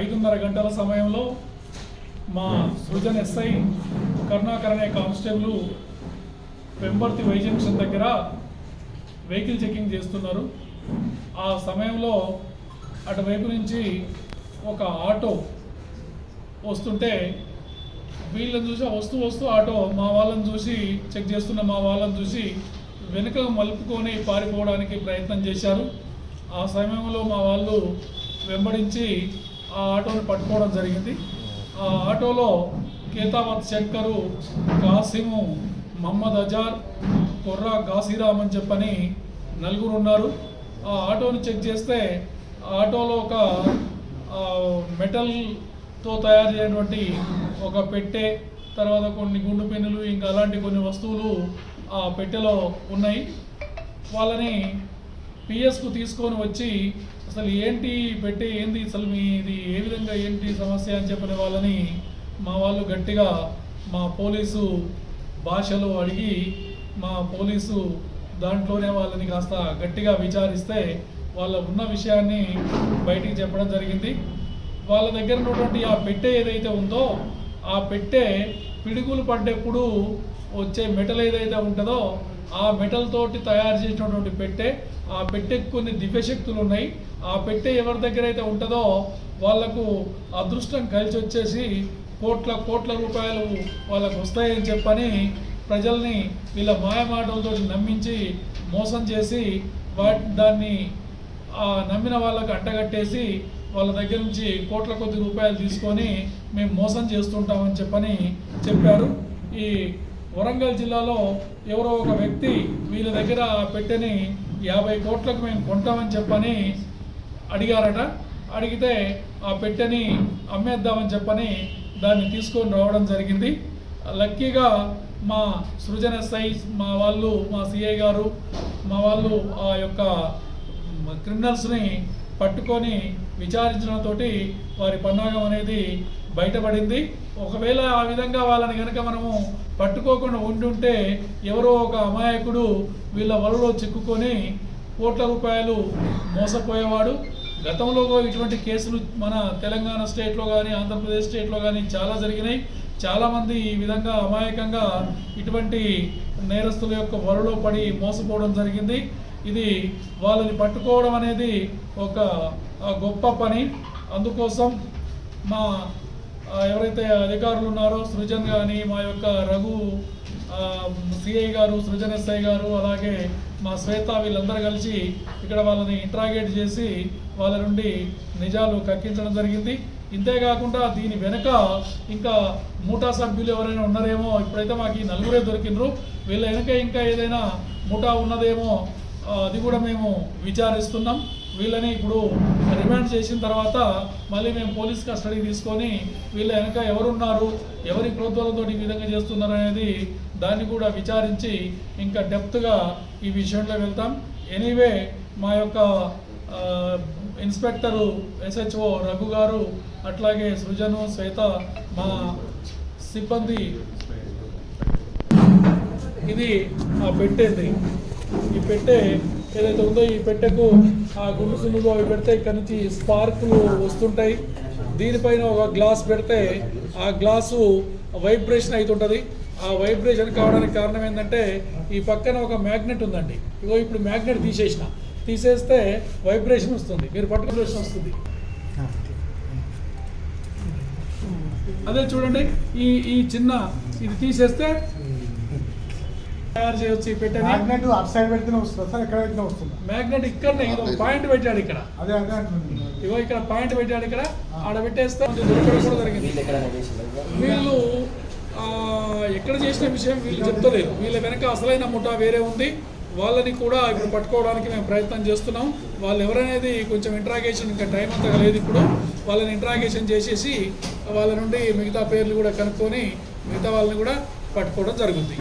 ఐదున్నర గంటల సమయంలో మా సృజన్ ఎస్ఐ కరుణాకర్ అనే కానిస్టేబుల్ వెంబర్తి వై జంక్షన్ దగ్గర వెహికల్ చెకింగ్ చేస్తున్నారు. ఆ సమయంలో అటువైపు నుంచి ఒక ఆటో వస్తుంటే వీళ్ళని చూసి వస్తూ వస్తూ ఆటో మా వాళ్ళని చూసి చెక్ చేస్తున్న మా వాళ్ళని చూసి వెనుక మలుపుకొని పారిపోవడానికి ప్రయత్నం చేశారు. ఆ సమయంలో మా వాళ్ళు వెంబడించి ఆ ఆటోని పట్టుకోవడం జరిగింది. ఆ ఆటోలో కేతావత్ శంకరు కాసిము మహమ్మద్ అజార్ కొర్రా గాసిరామ్ అని చెప్పని నలుగురు ఉన్నారు. ఆ ఆటోని చెక్ చేస్తే ఆ ఆటోలో ఒక మెటల్తో తయారు చేయనటువంటి ఒక పెట్టె తర్వాత కొన్ని గుండు పెన్నులు ఇంకా అలాంటి కొన్ని వస్తువులు ఆ పెట్టెలో ఉన్నాయి. వాళ్ళని పిఎస్కు తీసుకొని వచ్చి అసలు ఏంటి ఈ పెట్టె ఏంది అసలు మీ ఇది ఏ విధంగా ఏంటి సమస్య అని చెప్పిన వాళ్ళని మా వాళ్ళు గట్టిగా మా పోలీసు భాషలో అడిగి మా పోలీసు దాంట్లోనే వాళ్ళని కాస్త గట్టిగా విచారిస్తే వాళ్ళ ఉన్న విషయాన్ని బయటికి చెప్పడం జరిగింది. వాళ్ళ దగ్గర ఉన్నటువంటి ఆ పెట్టె ఏదైతే ఉందో ఆ పెట్టె పిడుగులు పడ్డప్పుడు వచ్చే మెటల్ ఏదైతే ఉంటుందో ఆ మెటల్ తోటి తయారు చేసినటువంటి పెట్టె ఆ పెట్టెకి కొన్ని దివ్యశక్తులు ఉన్నాయి ఆ పెట్టె ఎవరి దగ్గర అయితే ఉంటుందో వాళ్ళకు అదృష్టం కలిసి వచ్చేసి కోట్ల కోట్ల రూపాయలు వాళ్ళకు వస్తాయని చెప్పని ప్రజల్ని వీళ్ళ మాయమాటలతో నమ్మించి మోసం చేసి వాటి దాన్ని ఆ నమ్మిన వాళ్ళకు అంటగట్టేసి వాళ్ళ దగ్గర నుంచి కోట్ల కొద్ది రూపాయలు తీసుకొని మేము మోసం చేస్తుంటామని చెప్పని చెప్పారు. ఈ వరంగల్ జిల్లాలో ఎవరో ఒక వ్యక్తి వీళ్ళ దగ్గర ఆ పెట్టెని యాభై కోట్లకు మేము కొంటామని చెప్పని అడిగారట. అడిగితే ఆ పెట్టెని అమ్మేద్దామని చెప్పని దాన్ని తీసుకొని రావడం జరిగింది. లక్కీగా మా సృజన సై మా వాళ్ళు మా సిఐ గారు మా వాళ్ళు ఆ యొక్క క్రిమినల్స్ని పట్టుకొని విచారించడంతో వారి పన్నాగం అనేది బయటపడింది. ఒకవేళ ఆ విధంగా వాళ్ళని కనుక మనము పట్టుకోకుండా ఉండుంటే ఎవరో ఒక అమాయకుడు వీళ్ళ వలలో చిక్కుకొని కోట్ల రూపాయలు మోసపోయేవాడు. గతంలో ఇటువంటి కేసులు మన తెలంగాణ స్టేట్లో కానీ ఆంధ్రప్రదేశ్ స్టేట్లో కానీ చాలా జరిగినాయి. చాలామంది ఈ విధంగా అమాయకంగా ఇటువంటి నేరస్తుల యొక్క వలలో పడి మోసపోవడం జరిగింది. ఇది వాళ్ళని పట్టుకోవడం అనేది ఒక గొప్ప పని. అందుకోసం మా ఎవరైతే అధికారులు ఉన్నారో సృజన్ కానీ మా యొక్క రఘు సిఐ గారు సృజన్ ఎస్ఐ గారు అలాగే మా శ్వేత వీళ్ళందరూ కలిసి ఇక్కడ వాళ్ళని ఇంట్రాగేట్ చేసి వాళ్ళ నుండి నిజాలు కక్కించడం జరిగింది. ఇంతేకాకుండా దీని వెనుక ఇంకా మూటా సభ్యులు ఎవరైనా ఉన్నారేమో ఇప్పుడైతే మాకు ఈ నలుగురే దొరికినరు వీళ్ళ వెనుక ఇంకా ఏదైనా ముఠా ఉన్నదేమో అది కూడా మేము విచారిస్తున్నాం. వీళ్ళని ఇప్పుడు రిమాండ్ చేసిన తర్వాత మళ్ళీ మేము పోలీస్ కస్టడీ తీసుకొని వీళ్ళ వెనక ఎవరున్నారు ఎవరి ప్రోద్బలంతో ఈ విధంగా చేస్తున్నారు అనేది దాన్ని కూడా విచారించి ఇంకా డెప్త్గా ఈ విషయంలో వెళ్తాం. ఎనీవే మా యొక్క ఇన్స్పెక్టరు ఎస్హెచ్ఓ రఘు గారు అట్లాగే సృజను శ్వేత మా సిబ్బంది. ఇది పెట్టేది. ఈ పెట్టె ఏదైతే ఉందో ఈ పెట్టెకు ఆ గుండు సున్నులు అవి పెడితే ఇక్కడ నుంచి స్పార్కులు వస్తుంటాయి. దీనిపైన ఒక గ్లాస్ పెడితే ఆ గ్లాసు వైబ్రేషన్ అవుతుంటుంది ఆ వైబ్రేషన్ కావడానికి కారణం ఏంటంటే ఈ పక్కన ఒక మ్యాగ్నెట్ ఉందండి. ఇగో ఇప్పుడు మ్యాగ్నెట్ తీసేసిన. తీసేస్తే వైబ్రేషన్ వస్తుంది. మీరు పట్టుకునేషన్ వస్తుంది. అదే చూడండి. ఈ ఈ చిన్న ఇది తీసేస్తే తయారు చేయొచ్చు ఈ పెట్టెని. మ్యాగ్నెట్ అప్ సైడ్ పెడితేనే వస్తుందా సార్ ఎక్కడ పెట్టినా వస్తుందా. మ్యాగ్నెట్ ఇక్కడనే ఇది పాయింట్ పెట్టాడు ఇక్కడ. అదే అదే అంటుంది ఇగో ఇక్కడ పాయింట్ పెట్టాడు ఇక్కడ. ఆడ పెట్టేస్తే దొరకడం కూడా జరిగింది వీళ్ళు ఎక్కడ చేసిన విషయం వీళ్ళు చెప్తలేరు. వీళ్ళ వెనక అసలైన ముఠా వేరే ఉంది. వాళ్ళని కూడా ఇప్పుడు పట్టుకోవడానికి మేము ప్రయత్నం చేస్తున్నాం. వాళ్ళు ఎవరనేది కొంచెం ఇంట్రాగేషన్ ఇంకా టైం అంతగా లేదు ఇప్పుడు. వాళ్ళని ఇంట్రాగేషన్ చేసేసి వాళ్ళ నుండి మిగతా పేర్లు కూడా కనుక్కొని మిగతా వాళ్ళని కూడా పట్టుకోవడం జరుగుతుంది